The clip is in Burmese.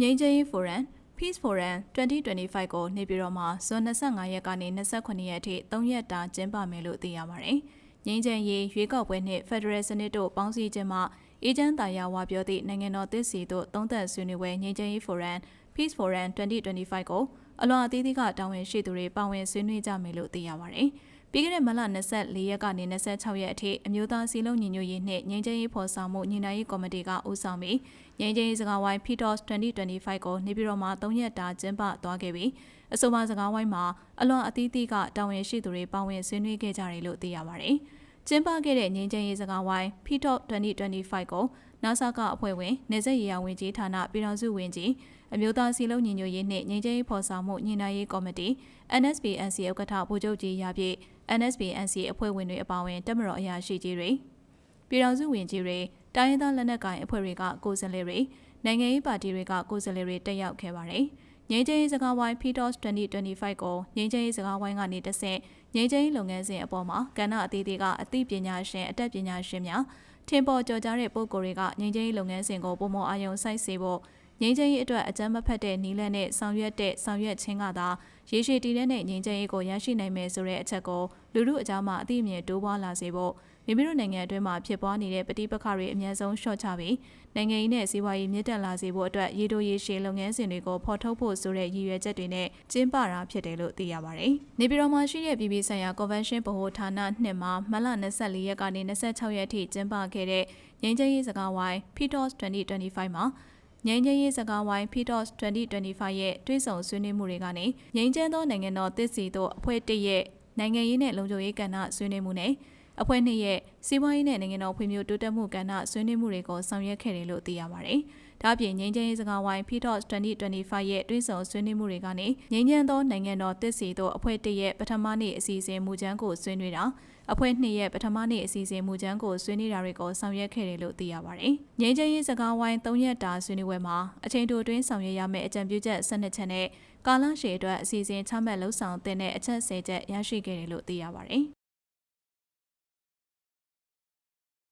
ငြိမ်းချမ်းရေးဖိုရမ် Peace Forum 2025ကိုနေပြည်တော်မှာဇွန်25ရက်ကနေ28ရက်အထိ3ရက်တာကျင်းပမယ်လို့သိရပါတယ်။ငြိမ်းချမ်းရေးရွေးကောက်ပွဲနှင့် Federal စနစ်တို့ပေါင်းစည်းခြင်းမှအေဂျင့်တာယာဝါပြောသည့်နိုင်ငံတော်သစ်စီတို့သုံးသက်ဆွေးနွေးပွဲငြိမ်းချမ်းရေးဖိုရမ် Peace Forum 2025ကိုအလွန်အသီးသီးကတာဝန်ရှိသူတွေပါဝင်ဆွေးနွေးကြမယ်လို့သိရပါတယ်။ ပြီးခဲ့တဲ့မလ24ရက်ကနေ26ရက်အထိအမျိုးသားစီလုံးညီညွတ်ရေးနှင့်ငြိမ်းချမ်းရေးဖော်ဆောင်မှုညီနိုင်ရေးကော်မတီကဦးဆောင်ပြီးငြိမ်းချမ်းရေးစကားဝိုင်း PTOS 2025ကိုနေပြည်တော်မှာ3ရက်တာကျင်းပသွားခဲ့ပြီးအဆိုပါစကားဝိုင်းမှာအလွန်အသီးသီးကတာဝန်ရှိသူတွေပါဝင်ဆွေးနွေးခဲ့ကြတယ်လို့သိရပါတယ်။ကျင်းပခဲ့တဲ့ငြိမ်းချမ်းရေးစကားဝိုင်း PTOS 2025ကိုနာဆာကအဖွဲ့ဝင်နေဆက်ရေးရဝင်ကြီးဌာနပြည်ထောင်စုဝင်ကြီးအမျိုးသားစီလုံးညီညွတ်ရေးနှင့်ငြိမ်းချမ်းရေးဖော်ဆောင်မှုညီနိုင်ရေးကော်မတီ NSPNC ဥက္ကဋ္ဌဗိုလ်ချုပ်ကြီးရပြည့် NSPNC အဖွဲ့ဝင်တွေအပါအဝင်တက်မတော်အရာရှိကြီးတွေပြည်ထောင်စုဝင်ကြီးတွေတိုင်းရင်းသားလက်နက်ကိုင်အဖွဲ့တွေကကိုယ်စားလှယ်တွေနိုင်ငံရေးပါတီတွေကကိုယ်စားလှယ်တွေတက်ရောက်ခဲ့ပါတယ်။ငြိမ်းချမ်းရေးစကားဝိုင်း PTOS 2025ကိုငြိမ်းချမ်းရေးစကားဝိုင်းကနေတဆင့်ငြိမ်းချမ်းရေးလုပ်ငန်းစဉ်အပေါ်မှာကဏ္ဍအသီးသီးကအသိပညာရှင်အတတ်ပညာရှင်များထင်ပေါ်ကျော်ကြားတဲ့ပုဂ္ဂိုလ်တွေကငြိမ်းချမ်းရေးလုပ်ငန်းစဉ်ကိုပုံမအာရုံစိုက်စေဖို့ ငြိမ်းချမ်းရေးအတွက်အကြမ်းမဖက်တဲ့နီးလန်းနဲ့ဆောင်ရွက်တဲ့ဆောင်ရွက်ခြင်းကသာရေရှည်တည်တဲ့ငြိမ်းချမ်းရေးကိုရရှိနိုင်မယ်ဆိုတဲ့အချက်ကိုလူလူအကြားမှာအသိအမြင်တိုးပွားလာစေဖို့မိမိတို့နိုင်ငံအတွင်းမှာဖြစ်ပွားနေတဲ့ပဋိပက္ခတွေအများဆုံးလျှော့ချပြီးနိုင်ငံရေးနဲ့စီးပွားရေးမြင့်တက်လာစေဖို့အတွက်ရေတိုရေရှည်လုပ်ငန်းစဉ်တွေကိုဖော်ထုတ်ဖို့ဆိုတဲ့ရည်ရွယ်ချက်တွေနဲ့ကျင်းပတာဖြစ်တယ်လို့သိရပါတယ်။နေပြည်တော်မှာရှိတဲ့ပြည်ပဆိုင်ရာ Convention ဗဟိုဌာနနှစ်မှာမလ24ရက်ကနေ26ရက်ထိကျင်းပခဲ့တဲ့ငြိမ်းချမ်းရေးစကားဝိုင်း PTOS 2025မှာ ငြိမ်းချမ်းရေးစကားဝိုင်း PTOS 2025ရဲ့တွဲဆောင်ဆွေးနွေးမှုတွေကနေငြိမ်းချမ်းသောနိုင်ငံတော်တည်စီတို့အဖွဲ့တရဲ့နိုင်ငံရေးနဲ့လုံခြုံရေးကဏ္ဍဆွေးနွေးမှုနဲ့ အဖွဲ့နှစ်ရဲ့စီးပွားရေးနဲ့နိုင်ငံတော်ဖွံ့ဖြိုးတိုးတက်မှုကဏ္ဍဆွေးနွေးမှုတွေကိုဆောင်ရွက်ခဲ့တယ်လို့သိရပါတယ်။ဒါ့အပြင်ငြိမ်းချမ်းရေးစကားဝိုင်း PTOS 2025ရဲ့တွဲဆောင်ဆွေးနွေးမှုတွေကနေငြိမ်းချမ်းသောနိုင်ငံတော်တည်စီတို့အဖွဲ့တရဲ့ပထမနေ့အစီအစဉ်မူကြမ်းကိုဆွေးနွေးတာအဖွဲ့နှစ်ရဲ့ပထမနေ့အစီအစဉ်မူကြမ်းကိုဆွေးနွေးတာတွေကိုဆောင်ရွက်ခဲ့တယ်လို့သိရပါတယ်။ငြိမ်းချမ်းရေးစကားဝိုင်း၃ရက်တာဆွေးနွေးပွဲမှာအချိန်တိုတွင်းဆောင်ရွက်ရမယ့်အကြံပြုချက်၁၂ချက်နဲ့ကာလရှည်အတွက်အစီအစဉ်ချမှတ်လှုပ်ဆောင်တဲ့အချက်၁၀ချက်ရရှိခဲ့တယ်လို့သိရပါတယ်။